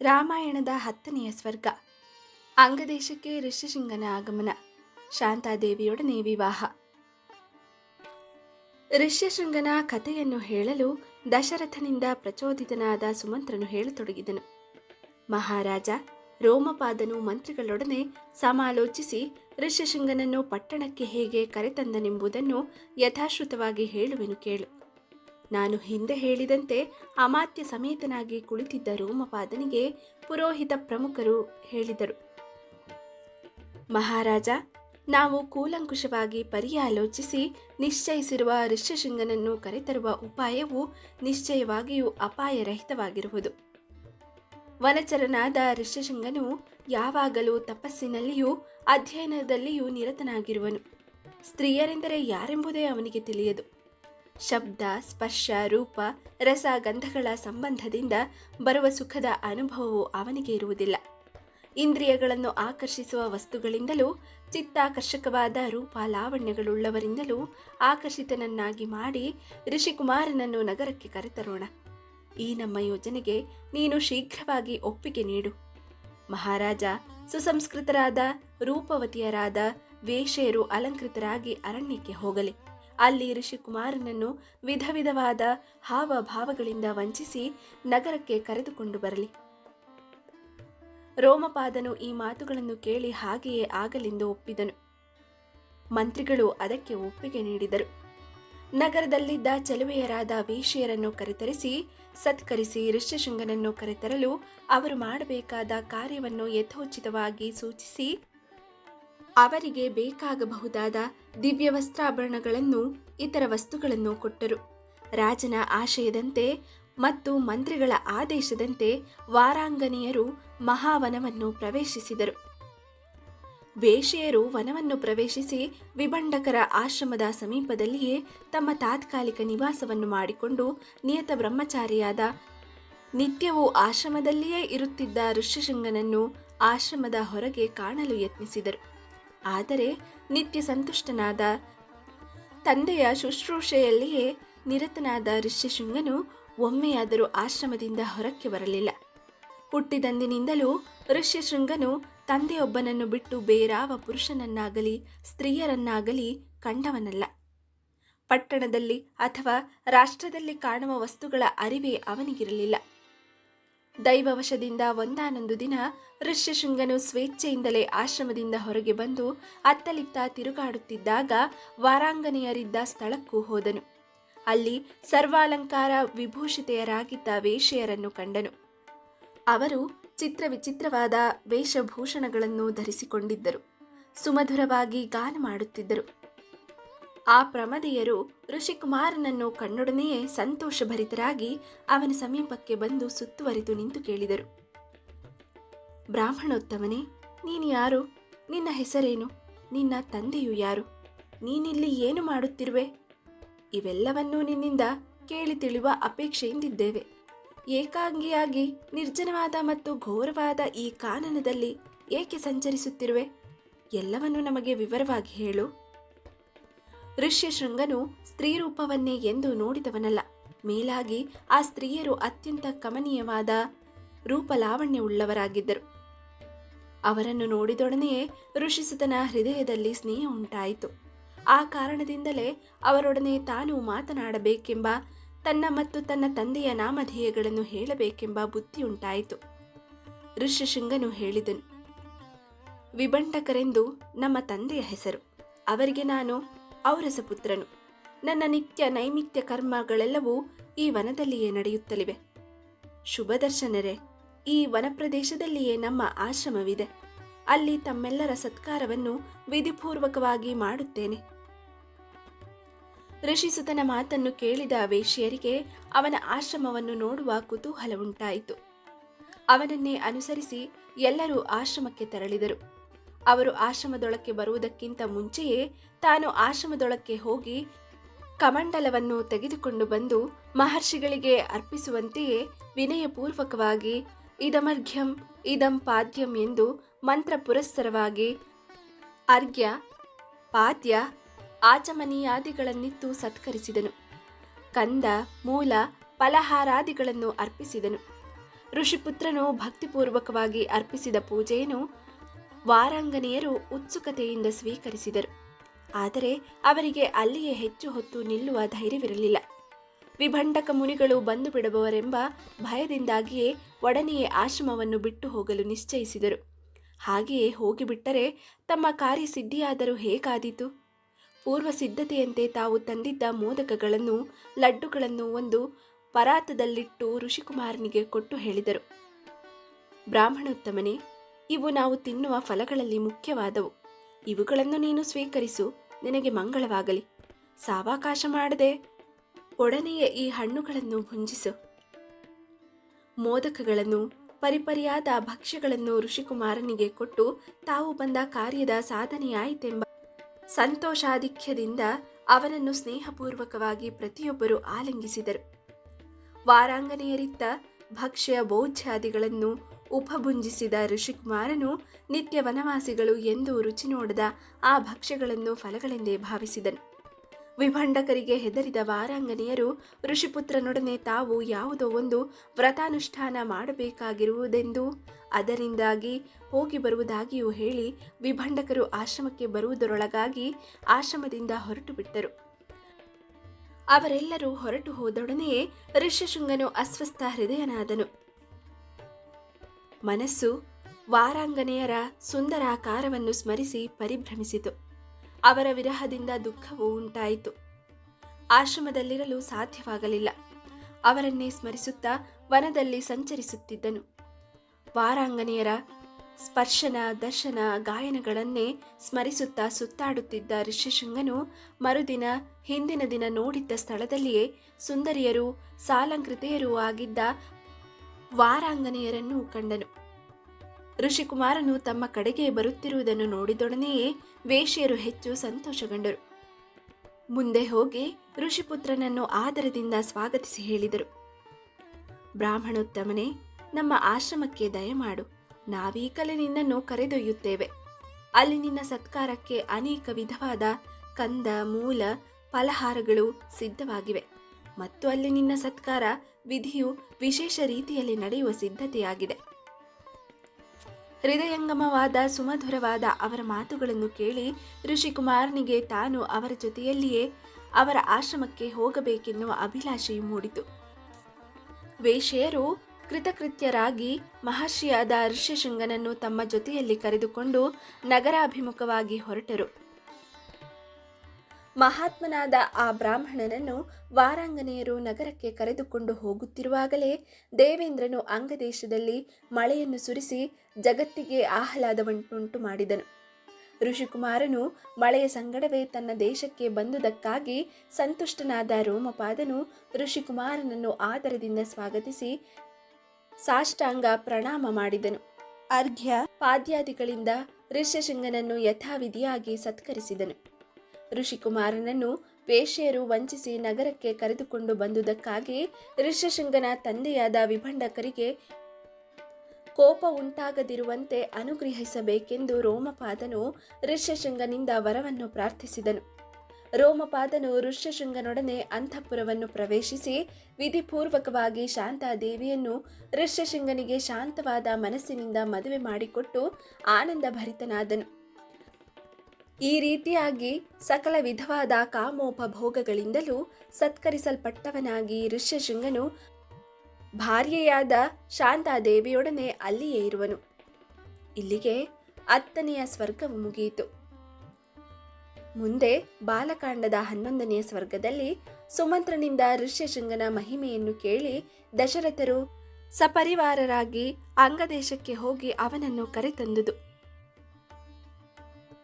ರಾಮಾಯಣದ ಹತ್ತನೆಯ ಸ್ವರ್ಗ. ಅಂಗದೇಶಕ್ಕೆ ಋಷಿಶಿಂಗನ ಆಗಮನ. ಶಾಂತಾದೇವಿಯೊಡನೆ ವಿವಾಹ. ಋಷ್ಯಶೃಂಗನ ಕಥೆಯನ್ನು ಹೇಳಲು ದಶರಥನಿಂದ ಪ್ರಚೋದಿತನಾದ ಸುಮಂತ್ರನು ಹೇಳತೊಡಗಿದನು. ಮಹಾರಾಜ, ರೋಮಪಾದನು ಮಂತ್ರಿಗಳೊಡನೆ ಸಮಾಲೋಚಿಸಿ ಋಷ್ಯಶೃಂಗನನ್ನು ಪಟ್ಟಣಕ್ಕೆ ಹೇಗೆ ಕರೆತಂದನೆಂಬುದನ್ನು ಯಥಾಶ್ರುತವಾಗಿ ಹೇಳುವೆನು ಕೇಳು. ನಾನು ಹಿಂದೆ ಹೇಳಿದಂತೆ ಅಮಾತ್ಯ ಸಮೇತನಾಗಿ ಕುಳಿತಿದ್ದ ರೋಮಪಾದನಿಗೆ ಪುರೋಹಿತ ಪ್ರಮುಖರು ಹೇಳಿದರು. ಮಹಾರಾಜ, ನಾವು ಕೂಲಂಕುಷವಾಗಿ ಪರ್ಯಾಲೋಚಿಸಿ ನಿಶ್ಚಯಿಸಿರುವ ಋಷ್ಯಶೃಂಗನನ್ನು ಕರೆತರುವ ಉಪಾಯವು ನಿಶ್ಚಯವಾಗಿಯೂ ಅಪಾಯರಹಿತವಾಗಿರುವುದು. ವನಚರನಾದ ಋಷ್ಯಶೃಂಗನು ಯಾವಾಗಲೂ ತಪಸ್ಸಿನಲ್ಲಿಯೂ ಅಧ್ಯಯನದಲ್ಲಿಯೂ ನಿರತನಾಗಿರುವನು. ಸ್ತ್ರೀಯರೆಂದರೆ ಯಾರೆಂಬುದೇ ಅವನಿಗೆ ತಿಳಿಯದು. ಶಬ್ದ, ಸ್ಪರ್ಶ, ರೂಪ, ರಸ, ಗಂಧಗಳ ಸಂಬಂಧದಿಂದ ಬರುವ ಸುಖದ ಅನುಭವವು ಅವನಿಗೆ ಇರುವುದಿಲ್ಲ. ಇಂದ್ರಿಯಗಳನ್ನು ಆಕರ್ಷಿಸುವ ವಸ್ತುಗಳಿಂದಲೂ, ಚಿತ್ತಾಕರ್ಷಕವಾದ ರೂಪ ಲಾವಣ್ಯಗಳುಳ್ಳವರಿಂದಲೂ ಆಕರ್ಷಿತನನ್ನಾಗಿ ಮಾಡಿ ಋಷಿಕುಮಾರನನ್ನು ನಗರಕ್ಕೆ ಕರೆತರೋಣ. ಈ ನಮ್ಮ ಯೋಜನೆಗೆ ನೀನು ಶೀಘ್ರವಾಗಿ ಒಪ್ಪಿಗೆ ನೀಡು. ಮಹಾರಾಜ, ಸುಸಂಸ್ಕೃತರಾದ ರೂಪವತಿಯರಾದ ವೇಷೆಯರು ಅಲಂಕೃತರಾಗಿ ಅರಣ್ಯಕ್ಕೆ ಹೋಗಲಿ. ಅಲ್ಲಿ ಋಷಿಕುಮಾರನನ್ನು ವಿಧ ವಿಧವಾದ ಹಾವಭಾವಗಳಿಂದ ವಂಚಿಸಿ ನಗರಕ್ಕೆ ಕರೆದುಕೊಂಡು ಬರಲಿ. ರೋಮಪಾದನು ಈ ಮಾತುಗಳನ್ನು ಕೇಳಿ ಹಾಗೆಯೇ ಆಗಲೆಂದು ಒಪ್ಪಿದನು. ಮಂತ್ರಿಗಳು ಅದಕ್ಕೆ ಒಪ್ಪಿಗೆ ನೀಡಿದರು. ನಗರದಲ್ಲಿದ್ದ ಚೆಲುವೆಯರಾದ ವೇಷಿಯರನ್ನು ಕರೆತರಿಸಿ, ಸತ್ಕರಿಸಿ ಋಷ್ಯಶೃಂಗನನ್ನು ಕರೆತರಲು ಅವರು ಮಾಡಬೇಕಾದ ಕಾರ್ಯವನ್ನು ಯಥೋಚಿತವಾಗಿ ಸೂಚಿಸಿ ಅವರಿಗೆ ಬೇಕಾಗಬಹುದಾದ ದಿವ್ಯ ವಸ್ತ್ರಾಭರಣಗಳನ್ನು ಇತರ ವಸ್ತುಗಳನ್ನು ಕೊಟ್ಟರು. ರಾಜನ ಆಶಯದಂತೆ ಮತ್ತು ಮಂತ್ರಿಗಳ ಆದೇಶದಂತೆ ವಾರಾಂಗನೆಯರು ಮಹಾವನವನ್ನು ಪ್ರವೇಶಿಸಿದರು. ವೇಷೆಯರು ವನವನ್ನು ಪ್ರವೇಶಿಸಿ ವಿಭಂಡಕರ ಆಶ್ರಮದ ಸಮೀಪದಲ್ಲಿಯೇ ತಮ್ಮ ತಾತ್ಕಾಲಿಕ ನಿವಾಸವನ್ನು ಮಾಡಿಕೊಂಡು ನಿಯತ ಬ್ರಹ್ಮಚಾರಿಯಾದ ನಿತ್ಯವೂ ಆಶ್ರಮದಲ್ಲಿಯೇ ಇರುತ್ತಿದ್ದ ಋಷ್ಯಶೃಂಗನನ್ನು ಆಶ್ರಮದ ಹೊರಗೆ ಕಾಣಲು ಯತ್ನಿಸಿದರು. ಆದರೆ ನಿತ್ಯ ಸಂತುಷ್ಟನಾದ ತಂದೆಯ ಶುಶ್ರೂಷೆಯಲ್ಲಿಯೇ ನಿರತನಾದ ಋಷ್ಯಶೃಂಗನು ಒಮ್ಮೆಯಾದರೂ ಆಶ್ರಮದಿಂದ ಹೊರಕ್ಕೆ ಬರಲಿಲ್ಲ. ಹುಟ್ಟಿದಂದಿನಿಂದಲೂ ಋಷ್ಯಶೃಂಗನು ತಂದೆಯೊಬ್ಬನನ್ನು ಬಿಟ್ಟು ಬೇರಾವ ಪುರುಷನನ್ನಾಗಲಿ, ಸ್ತ್ರೀಯರನ್ನಾಗಲಿ ಕಂಡವನಲ್ಲ. ಪಟ್ಟಣದಲ್ಲಿ ಅಥವಾ ರಾಷ್ಟ್ರದಲ್ಲಿ ಕಾಣುವ ವಸ್ತುಗಳ ಅರಿವೇ ಅವನಿಗಿರಲಿಲ್ಲ. ದೈವವಶದಿಂದ ಒಂದಾನೊಂದು ದಿನ ಋಷ್ಯಶೃಂಗನು ಸ್ವೇಚ್ಛೆಯಿಂದಲೇ ಆಶ್ರಮದಿಂದ ಹೊರಗೆ ಬಂದು ಅತ್ತಲಿತ್ತ ತಿರುಗಾಡುತ್ತಿದ್ದಾಗ ವಾರಾಂಗನೆಯರಿದ್ದ ಸ್ಥಳಕ್ಕೂ ಹೋದನು. ಅಲ್ಲಿ ಸರ್ವಾಲಂಕಾರ ವಿಭೂಷಿತೆಯರಾಗಿದ್ದ ವೇಷೆಯರನ್ನು ಕಂಡನು. ಅವರು ಚಿತ್ರವಿಚಿತ್ರವಾದ ವೇಷಭೂಷಣಗಳನ್ನು ಧರಿಸಿಕೊಂಡಿದ್ದರು. ಸುಮಧುರವಾಗಿ ಗಾನ ಮಾಡುತ್ತಿದ್ದರು. ಆ ಪ್ರಮದೆಯರು ಋಷಿಕುಮಾರನನ್ನು ಕಣ್ಣೊಡನೆಯೇ ಸಂತೋಷಭರಿತರಾಗಿ ಅವನ ಸಮೀಪಕ್ಕೆ ಬಂದು ಸುತ್ತುವರಿದು ನಿಂತು ಕೇಳಿದರು. ಬ್ರಾಹ್ಮಣೋತ್ತಮನೇ, ನೀನು ಯಾರು? ನಿನ್ನ ಹೆಸರೇನು? ನಿನ್ನ ತಂದೆಯು ಯಾರು? ನೀನಿಲ್ಲಿ ಏನು ಮಾಡುತ್ತಿರುವೆ? ಇವೆಲ್ಲವನ್ನೂ ನಿನ್ನಿಂದ ಕೇಳಿ ತಿಳಿಯುವ ಅಪೇಕ್ಷೆಯಿಂದಿದ್ದೇವೆ. ಏಕಾಂಗಿಯಾಗಿ, ನಿರ್ಜನವಾದ ಮತ್ತು ಘೋರವಾದ ಈ ಕಾನನದಲ್ಲಿ ಏಕೆ ಸಂಚರಿಸುತ್ತಿರುವೆ? ಎಲ್ಲವನ್ನೂ ನಮಗೆ ವಿವರವಾಗಿ ಹೇಳು. ಋಷ್ಯಶೃಂಗನು ಸ್ತ್ರೀರೂಪವನ್ನೇ ಎಂದು ನೋಡಿದವನಲ್ಲ. ಮೇಲಾಗಿ ಆ ಸ್ತ್ರೀಯರು ಅತ್ಯಂತ ಕಮನೀಯವಾದ ರೂಪಲಾವಣ್ಯವುಳ್ಳವರಾಗಿದ್ದರು. ಅವರನ್ನು ನೋಡಿದೊಡನೆಯೇ ಋಷಿಸುತನ ಹೃದಯದಲ್ಲಿ ಸ್ನೇಹ ಉಂಟಾಯಿತು. ಆ ಕಾರಣದಿಂದಲೇ ಅವರೊಡನೆ ತಾನು ಮಾತನಾಡಬೇಕೆಂಬ ತನ್ನ ಮತ್ತು ತನ್ನ ತಂದೆಯ ನಾಮಧೇಯಗಳನ್ನು ಹೇಳಬೇಕೆಂಬ ಬುದ್ಧಿಯುಂಟಾಯಿತು ಋಷ್ಯಶೃಂಗನು ಹೇಳಿದನು ವಿಬಂಟಕರೆಂದು ನಮ್ಮ ತಂದೆಯ ಹೆಸರು. ಅವರಿಗೆ ನಾನು ಔರಸ ಪುತ್ರನು. ನನ್ನ ನಿತ್ಯ ನೈಮಿತ್ಯ ಕರ್ಮಗಳೆಲ್ಲವೂ ಈ ವನದಲ್ಲಿಯೇ ನಡೆಯುತ್ತಲಿವೆ. ಶುಭದರ್ಶನರೇ ಈ ವನ ಪ್ರದೇಶದಲ್ಲಿಯೇ ನಮ್ಮ ಆಶ್ರಮವಿದೆ. ಅಲ್ಲಿ ತಮ್ಮೆಲ್ಲರ ಸತ್ಕಾರವನ್ನು ವಿಧಿಪೂರ್ವಕವಾಗಿ ಮಾಡುತ್ತೇನೆ. ಋಷಿಸುತನ ಮಾತನ್ನು ಕೇಳಿದ ವೇಶ್ಯರಿಗೆ ಅವನ ಆಶ್ರಮವನ್ನು ನೋಡುವ ಕುತೂಹಲ ಉಂಟಾಯಿತು ಅವನನ್ನೇ ಅನುಸರಿಸಿ ಎಲ್ಲರೂ ಆಶ್ರಮಕ್ಕೆ ತೆರಳಿದರು. ಅವರು ಆಶ್ರಮದೊಳಕ್ಕೆ ಬರುವುದಕ್ಕಿಂತ ಮುಂಚೆಯೇ ತಾನು ಆಶ್ರಮದೊಳಕ್ಕೆ ಹೋಗಿ ಕಮಂಡಲವನ್ನು ತೆಗೆದುಕೊಂಡು ಬಂದು ಮಹರ್ಷಿಗಳಿಗೆ ಅರ್ಪಿಸುವಂತೆಯೇ ವಿನಯಪೂರ್ವಕವಾಗಿ ಇದಮರ್ಘ್ಯಂ, ಇದಂ ಪಾದ್ಯಂ ಎಂದು ಮಂತ್ರ ಪುರಸ್ಸರವಾಗಿ ಅರ್ಘ್ಯ, ಪಾದ್ಯ ಆಚಮನೀಯಾದಿಗಳನ್ನಿತ್ತು ಸತ್ಕರಿಸಿದನು. ಕಂದ, ಮೂಲ, ಫಲಹಾರಾದಿಗಳನ್ನು ಅರ್ಪಿಸಿದನು. ಋಷಿಪುತ್ರನು ಭಕ್ತಿಪೂರ್ವಕವಾಗಿ ಅರ್ಪಿಸಿದ ಪೂಜೆಯನ್ನು ವಾರಾಂಗನೆಯರು ಉತ್ಸುಕತೆಯಿಂದ ಸ್ವೀಕರಿಸಿದರು. ಆದರೆ ಅವರಿಗೆ ಅಲ್ಲಿಯೇ ಹೆಚ್ಚು ಹೊತ್ತು ನಿಲ್ಲುವ ಧೈರ್ಯವಿರಲಿಲ್ಲ. ವಿಭಂಡಕ ಮುನಿಗಳು ಬಂದು ಬಿಡಬವರೆಂಬ ಭಯದಿಂದಾಗಿಯೇ ಒಡನೆಯೇ ಆಶ್ರಮವನ್ನು ಬಿಟ್ಟು ಹೋಗಲು ನಿಶ್ಚಯಿಸಿದರು. ಹಾಗೆಯೇ ಹೋಗಿಬಿಟ್ಟರೆ ತಮ್ಮ ಕಾರ್ಯ ಸಿದ್ಧಿಯಾದರೂ ಹೇಗಾದೀತು? ಪೂರ್ವ ಸಿದ್ಧತೆಯಂತೆ ತಾವು ತಂದಿದ್ದ ಮೋದಕಗಳನ್ನು, ಲಡ್ಡುಗಳನ್ನು ಒಂದು ಪರಾತದಲ್ಲಿಟ್ಟು ಋಷಿಕುಮಾರನಿಗೆ ಕೊಟ್ಟು ಹೇಳಿದರು. ಬ್ರಾಹ್ಮಣೋತ್ತಮನೇ ಇವು ನಾವು ತಿನ್ನುವ ಫಲಗಳಲ್ಲಿ ಮುಖ್ಯವಾದವು. ಇವುಗಳನ್ನು ನೀನು ಸ್ವೀಕರಿಸು, ನಿನಗೆ ಮಂಗಳವಾಗಲಿ. ಸಾವಕಾಶ ಮಾಡದೆ ಒಡನೆಯ ಈ ಹಣ್ಣುಗಳನ್ನು ಭುಂಜಿಸು. ಮೋದಕಗಳನ್ನು, ಪರಿಪರಿಯಾದ ಭಕ್ಷ್ಯಗಳನ್ನು ಋಷಿಕುಮಾರನಿಗೆ ಕೊಟ್ಟು ತಾವು ಬಂದ ಕಾರ್ಯದ ಸಾಧನೆಯಾಯಿತೆಂಬ ಸಂತೋಷಾಧಿಕ್ಯದಿಂದ ಅವನನ್ನು ಸ್ನೇಹಪೂರ್ವಕವಾಗಿ ಪ್ರತಿಯೊಬ್ಬರು ಆಲಿಂಗಿಸಿದರು. ವಾರಾಂಗನೆಯರಿತ್ತ ಭಕ್ಷ್ಯ, ಭೋಜ್ಯಾದಿಗಳನ್ನು ಉಪಭುಂಜಿಸಿದ ಋಷಿಕುಮಾರನು ನಿತ್ಯ ವನವಾಸಿಗಳು ಎಂದು ರುಚಿ ನೋಡದ ಆ ಭಕ್ಷ್ಯಗಳನ್ನು ಫಲಗಳೆಂದೇ ಭಾವಿಸಿದನು. ವಿಭಂಡಕರಿಗೆ ಹೆದರಿದ ವಾರಾಂಗನೆಯರು ಋಷಿಪುತ್ರನೊಡನೆ ತಾವು ಯಾವುದೋ ಒಂದು ವ್ರತಾನುಷ್ಠಾನ ಮಾಡಬೇಕಾಗಿರುವುದೆಂದು ಅದರಿಂದಾಗಿ ಹೋಗಿ ಬರುವುದಾಗಿಯೂ ಹೇಳಿ ವಿಭಂಡಕರು ಆಶ್ರಮಕ್ಕೆ ಬರುವುದರೊಳಗಾಗಿ ಆಶ್ರಮದಿಂದ ಹೊರಟು ಬಿಟ್ಟರು ಅವರೆಲ್ಲರೂ ಹೊರಟು ಹೋದೊಡನೆಯೇ ಋಷ್ಯಶೃಂಗನು ಅಸ್ವಸ್ಥ ಹೃದಯನಾದನು. ಮನಸ್ಸು ವಾರಾಂಗನೆಯರ ಸುಂದರಾಕಾರವನ್ನು ಸ್ಮರಿಸಿ ಪರಿಭ್ರಮಿಸಿತು. ಅವರ ವಿರಹದಿಂದ ದುಃಖವು ಉಂಟಾಯಿತು. ಆಶ್ರಮದಲ್ಲಿರಲು ಸಾಧ್ಯವಾಗಲಿಲ್ಲ. ಅವರನ್ನೇ ಸ್ಮರಿಸುತ್ತಾ ವನದಲ್ಲಿ ಸಂಚರಿಸುತ್ತಿದ್ದನು. ವಾರಾಂಗನೆಯರ ಸ್ಪರ್ಶನ, ದರ್ಶನ, ಗಾಯನಗಳನ್ನೇ ಸ್ಮರಿಸುತ್ತಾ ಸುತ್ತಾಡುತ್ತಿದ್ದ ಋಷ್ಯಶೃಂಗನು ಮರುದಿನ ಹಿಂದಿನ ದಿನ ನೋಡಿದ್ದ ಸ್ಥಳದಲ್ಲಿಯೇ ಸುಂದರಿಯರು, ಸಾಲಂಕೃತೆಯರೂ ಆಗಿದ್ದ ವಾರಾಂಗನೆಯರನ್ನು ಕಂಡನು. ಋಷಿಕುಮಾರನು ತಮ್ಮ ಕಡೆಗೆ ಬರುತ್ತಿರುವುದನ್ನು ನೋಡಿದೊಡನೆಯೇ ವೇಶ್ಯರು ಹೆಚ್ಚು ಸಂತೋಷಗೊಂಡರು. ಮುಂದೆ ಹೋಗಿ ಋಷಿಪುತ್ರನನ್ನು ಆದರದಿಂದ ಸ್ವಾಗತಿಸಿ ಹೇಳಿದರು. ಬ್ರಾಹ್ಮಣೋತ್ತಮನೇ, ನಮ್ಮ ಆಶ್ರಮಕ್ಕೆ ದಯಮಾಡು. ನಾವೀಗಲೇ ನಿನ್ನನ್ನು ಕರೆದೊಯ್ಯುತ್ತೇವೆ. ಅಲ್ಲಿ ನಿನ್ನ ಸತ್ಕಾರಕ್ಕೆ ಅನೇಕ ವಿಧವಾದ ಕಂದ, ಮೂಲ, ಫಲಹಾರಗಳು ಸಿದ್ಧವಾಗಿವೆ. ಮತ್ತು ಅಲ್ಲಿ ನಿನ್ನ ಸತ್ಕಾರ ವಿಧಿಯು ವಿಶೇಷ ರೀತಿಯಲ್ಲಿ ನಡೆಯುವ ಸಿದ್ಧತೆಯಾಗಿದೆ. ಹೃದಯಂಗಮವಾದ ಸುಮಧುರವಾದ ಅವರ ಮಾತುಗಳನ್ನು ಕೇಳಿ ಋಷಿಕುಮಾರನಿಗೆ ತಾನು ಅವರ ಜೊತೆಯಲ್ಲಿಯೇ ಅವರ ಆಶ್ರಮಕ್ಕೆ ಹೋಗಬೇಕೆನ್ನುವ ಅಭಿಲಾಷೆಯು ಮೂಡಿತು. ವೇಶ್ಯೆಯರು ಕೃತಕೃತ್ಯರಾಗಿ ಮಹರ್ಷಿಯಾದ ಋಷ್ಯಶೃಂಗನನ್ನು ತಮ್ಮ ಜೊತೆಯಲ್ಲಿ ಕರೆದುಕೊಂಡು ನಗರಾಭಿಮುಖವಾಗಿ ಹೊರಟರು. ಮಹಾತ್ಮನಾದ ಆ ಬ್ರಾಹ್ಮಣನನ್ನು ವಾರಾಂಗನೆಯರು ನಗರಕ್ಕೆ ಕರೆದುಕೊಂಡು ಹೋಗುತ್ತಿರುವಾಗಲೇ ದೇವೇಂದ್ರನು ಅಂಗದೇಶದಲ್ಲಿ ಮಳೆಯನ್ನು ಸುರಿಸಿ ಜಗತ್ತಿಗೆ ಆಹ್ಲಾದವನ್ನುಂಟು ಮಾಡಿದನು. ಋಷಿಕುಮಾರನು ಮಳೆಯ ಸಂಗಡವೇ ತನ್ನ ದೇಶಕ್ಕೆ ಬಂದುದಕ್ಕಾಗಿ ಸಂತುಷ್ಟನಾದ ರೋಮಪಾದನು ಋಷಿಕುಮಾರನನ್ನು ಆದರದಿಂದ ಸ್ವಾಗತಿಸಿ ಸಾಷ್ಟಾಂಗ ಪ್ರಣಾಮ ಮಾಡಿದನು. ಅರ್ಘ್ಯ ಪಾದ್ಯಾದಿಗಳಿಂದ ಋಷ್ಯಶೃಂಗನನ್ನು ಯಥಾವಿಧಿಯಾಗಿ ಸತ್ಕರಿಸಿದನು. ಋಷಿಕುಮಾರನನ್ನು ವೇಶ್ಯರು ವಂಚಿಸಿ ನಗರಕ್ಕೆ ಕರೆದುಕೊಂಡು ಬಂದುದಕ್ಕಾಗಿ ಋಷ್ಯಶೃಂಗನ ತಂದೆಯಾದ ವಿಭಂಡಕರಿಗೆ ಕೋಪ ಉಂಟಾಗದಿರುವಂತೆ ಅನುಗ್ರಹಿಸಬೇಕೆಂದು ರೋಮಪಾದನು ಋಷ್ಯಶೃಂಗನಿಂದ ವರವನ್ನು ಪ್ರಾರ್ಥಿಸಿದನು. ರೋಮಪಾದನು ಋಷ್ಯಶೃಂಗನೊಡನೆ ಅಂತಃಪುರವನ್ನು ಪ್ರವೇಶಿಸಿ ವಿಧಿಪೂರ್ವಕವಾಗಿ ಶಾಂತಾದೇವಿಯನ್ನು ಋಷ್ಯಶೃಂಗನಿಗೆ ಶಾಂತವಾದ ಮನಸ್ಸಿನಿಂದ ಮದುವೆ ಮಾಡಿಕೊಟ್ಟು ಆನಂದ ಭರಿತನಾದನು ಈ ರೀತಿಯಾಗಿ ಸಕಲ ವಿಧವಾದ ಕಾಮೋಪಭೋಗಗಳಿಂದಲೂ ಸತ್ಕರಿಸಲ್ಪಟ್ಟವನಾಗಿ ಋಷ್ಯಶೃಂಗನು ಭಾರ್ಯೆಯಾದ ಶಾಂತಾದೇವಿಯೊಡನೆ ಅಲ್ಲಿಯೇ ಇರುವನು. ಇಲ್ಲಿಗೆ ಹತ್ತನೆಯ ಸ್ವರ್ಗವು ಮುಗಿಯಿತು. ಮುಂದೆ ಬಾಲಕಾಂಡದ ಹನ್ನೊಂದನೆಯ ಸ್ವರ್ಗದಲ್ಲಿ ಸುಮಂತ್ರನಿಂದ ಋಷ್ಯಶೃಂಗನ ಮಹಿಮೆಯನ್ನು ಕೇಳಿ ದಶರಥರು ಸಪರಿವಾರರಾಗಿ ಅಂಗದೇಶಕ್ಕೆ ಹೋಗಿ ಅವನನ್ನು ಕರೆತಂದುದು.